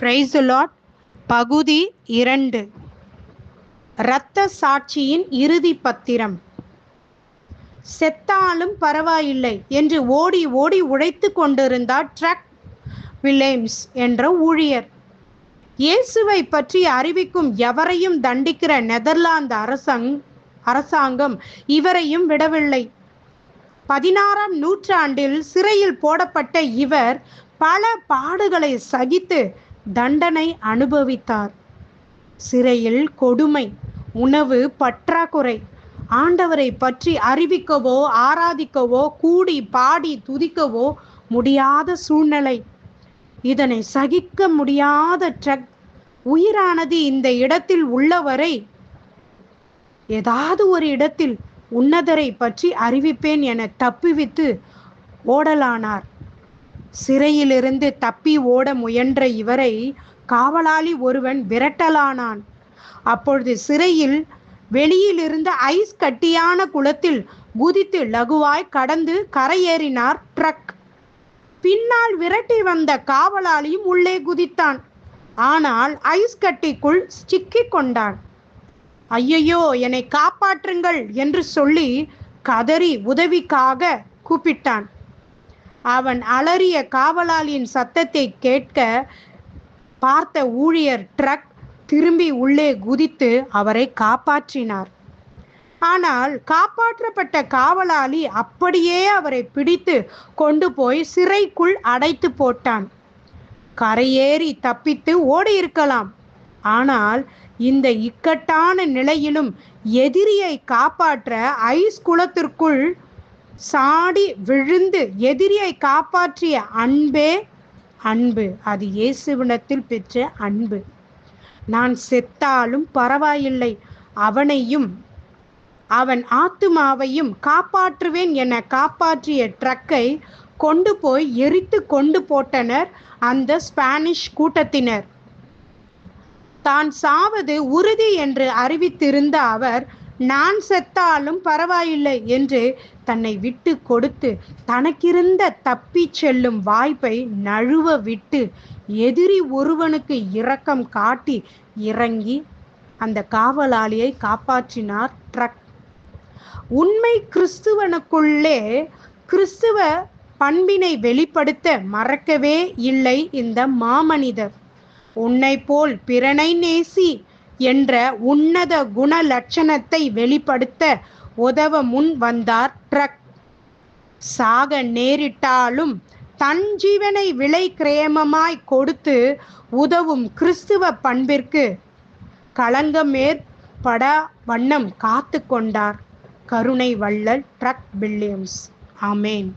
Praise the Lord பகுதி இரண்டு. இரத்த சாட்சியின் இறுதி பத்திரம். செத்தாலும் பரவாயில்லை என்று ஓடி ஓடி உழைத்து கொண்டிருந்தார் ட்ரக் வில்லேம்ஸ் என்ற ஊழியர். இயேசுவை பற்றி அறிவிக்கும் எவரையும் தண்டிக்கிற நெதர்லாந்து அரசாங் அரசாங்கம் இவரையும் விடவில்லை. பதினாறாம் நூற்றாண்டில் சிறையில் போடப்பட்ட இவர் பல பாடுகளை சகித்து தண்டனை அனுபவித்தார். சிறையில் கொடுமை உணவு பற்றாக்குறை. ஆண்டவரை பற்றி அறிவிக்கவோ ஆராதிக்கவோ கூடி பாடி துதிக்கவோ முடியாத சூழ்நிலை. இதனை சகிக்க முடியாத ட்ரக். உயிரானது இந்த இடத்தில் உள்ளவரை ஏதாவது ஒரு இடத்தில் உன்னதரை பற்றி அறிவிப்பேன் என தப்பிவித்து ஓடலானார். சிறையிலிருந்து தப்பி ஓட முயன்ற இவரை காவலாளி ஒருவன் விரட்டலானான். அப்பொழுது சிறையில் வெளியிலிருந்து ஐஸ் கட்டியான குளத்தில் குதித்து லகுவாய் கடந்து கரையேறினார் ட்ரக். பின்னால் விரட்டி வந்த காவலாளியும் உள்ளே குதித்தான். ஆனால் ஐஸ் கட்டிக்குள் சிக்கிக் கொண்டான். ஐயையோ என்னை காப்பாற்றுங்கள் என்று சொல்லி கதறி உதவிக்காக கூப்பிட்டான். அவன் அலறிய காவலாளியின் சத்தத்தை கேட்க பார்த்த ஊழியர் ட்ரக் திரும்பி உள்ளே குதித்து அவரை காப்பாற்றினார். ஆனால் காப்பாற்றப்பட்ட காவலாளி அப்படியே அவரை பிடித்து கொண்டு போய் சிறைக்குள் அடைத்து போட்டான். கரையேறி தப்பித்து ஓடி இருக்கலாம். ஆனால் இந்த இக்கட்டான நிலையிலும் எதிரியை காப்பாற்ற ஐஸ் குளத்திற்குள் சாடி விழுந்து எதிரியை காப்பாற்றிய அன்பே அன்பு. அது இயேசுவினத்தில் பெற்ற அன்பு. நான் செத்தாலும் பரவாயில்லை. அவனையும் அவன் ஆத்துமாவையும் காப்பாற்றுவேன் என காப்பாற்றிய ட்ரக்கை கொண்டு போய் எரித்து கொண்டு போட்டனர் அந்த ஸ்பானிஷ் கூட்டத்தினர். தான் சாவது உறுதி என்று அறிவித்திருந்த அவர் நான் செத்தாலும் பரவாயில்லை என்று தன்னை விட்டு கொடுத்து தனக்கிருந்த தப்பி செல்லும் வாய்ப்பை நழுவ விட்டு எதிரி ஒருவனுக்கு இரக்கம் காட்டி இறங்கி அந்த காவலாளியை காப்பாற்றினார் ட்ரக். உண்மை கிறிஸ்துவனுக்குள்ளே கிறிஸ்துவ பண்பினை வெளிப்படுத்த மறக்கவே இல்லை இந்த மாமனிதர். உன்னை போல் பிறனை நேசி என்ற உன்னத குண லட்சணத்தை வெளிப்படுத்த உதவ முன் வந்தார் ட்ரக். சாக நேரிட்டாலும் தன் ஜீவனை விலை கிரேமமாய் கொடுத்து உதவும் கிறிஸ்துவ பண்பிற்கு களங்கமேற்பட வண்ணம் காத்து கொண்டார் கருணை வள்ளல் ட்ரக் வில்லியம்ஸ். ஆமேன்.